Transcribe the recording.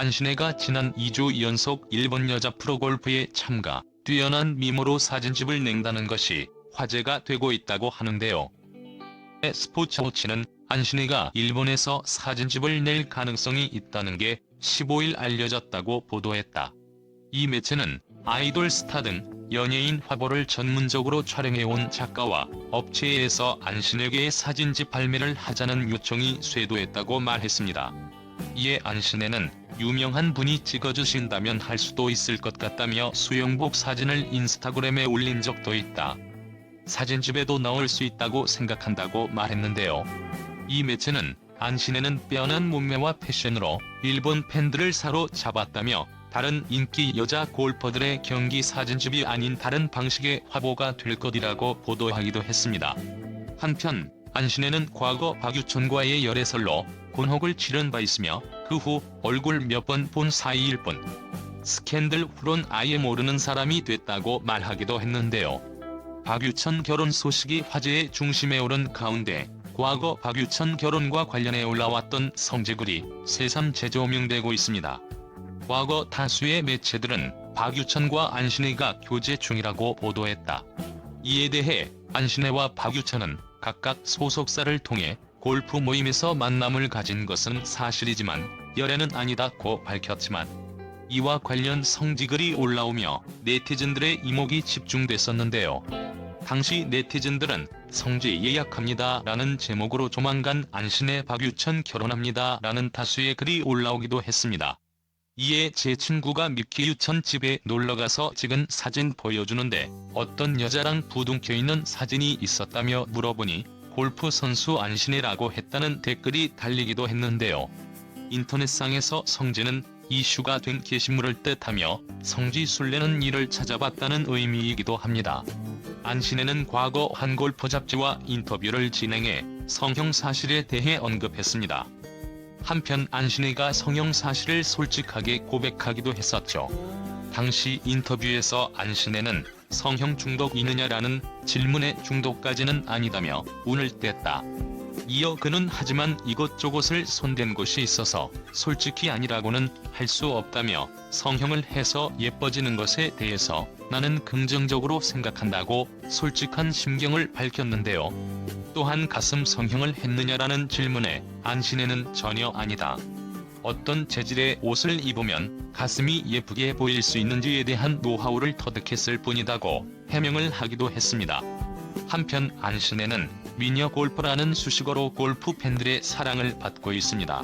안신혜가 지난 2주 연속 일본 여자 프로골프에 참가, 뛰어난 미모로 사진집을 낸다는 것이 화제가 되고 있다고 하는데요. 스포츠워치는 안신혜가 일본에서 사진집을 낼 가능성이 있다는 게 15일 알려졌다고 보도했다. 이 매체는 아이돌 스타 등 연예인 화보를 전문적으로 촬영해온 작가와 업체에서 안신혜계의 사진집 발매를 하자는 요청이 쇄도했다고 말했습니다. 이에 안신혜는 유명한 분이 찍어주신다면 할 수도 있을 것 같다며 수영복 사진을 인스타그램에 올린 적도 있다. 사진집에도 넣을 수 있다고 생각한다고 말했는데요. 이 매체는 안신혜는 빼어난 몸매와 패션으로 일본 팬들을 사로잡았다며 다른 인기 여자 골퍼들의 경기 사진집이 아닌 다른 방식의 화보가 될 것이라고 보도하기도 했습니다. 한편 안신혜는 과거 박유천과의 열애설로 곤혹을 치른 바 있으며 그 후 얼굴 몇 번 본 사이일 뿐 스캔들 후론 아예 모르는 사람이 됐다고 말하기도 했는데요. 박유천 결혼 소식이 화제의 중심에 오른 가운데 과거 박유천 결혼과 관련해 올라왔던 성지글이 새삼 재조명되고 있습니다. 과거 다수의 매체들은 박유천과 안신혜가 교제 중이라고 보도했다. 이에 대해 안신혜와 박유천은 각각 소속사를 통해 골프 모임에서 만남을 가진 것은 사실이지만 열애는 아니다고 밝혔지만 이와 관련 성지글이 올라오며 네티즌들의 이목이 집중됐었는데요. 당시 네티즌들은 성지 예약합니다 라는 제목으로 조만간 안신혜 박유천 결혼합니다 라는 다수의 글이 올라오기도 했습니다. 이에 제 친구가 미키 유천 집에 놀러가서 찍은 사진 보여주는데 어떤 여자랑 부둥켜 있는 사진이 있었다며 물어보니 골프 선수 안신혜라고 했다는 댓글이 달리기도 했는데요. 인터넷상에서 성지는 이슈가 된 게시물을 뜻하며 성지 순례는 이를 찾아봤다는 의미이기도 합니다. 안신혜는 과거 한 골프 잡지와 인터뷰를 진행해 성형 사실에 대해 언급했습니다. 한편 안신혜가 성형 사실을 솔직하게 고백하기도 했었죠. 당시 인터뷰에서 안신혜는 성형 중독 이느냐라는 질문에 중독까지는 아니다며 운을 뗐다. 이어 그는 하지만 이것저것을 손댄 곳이 있어서 솔직히 아니라고는 할 수 없다며 성형을 해서 예뻐지는 것에 대해서 나는 긍정적으로 생각한다고 솔직한 심경을 밝혔는데요. 또한 가슴 성형을 했느냐라는 질문에 안신혜는 전혀 아니다. 어떤 재질의 옷을 입으면 가슴이 예쁘게 보일 수 있는지에 대한 노하우를 터득했을 뿐이다고 해명을 하기도 했습니다. 한편 안신혜는 미녀 골프라는 수식어로 골프 팬들의 사랑을 받고 있습니다.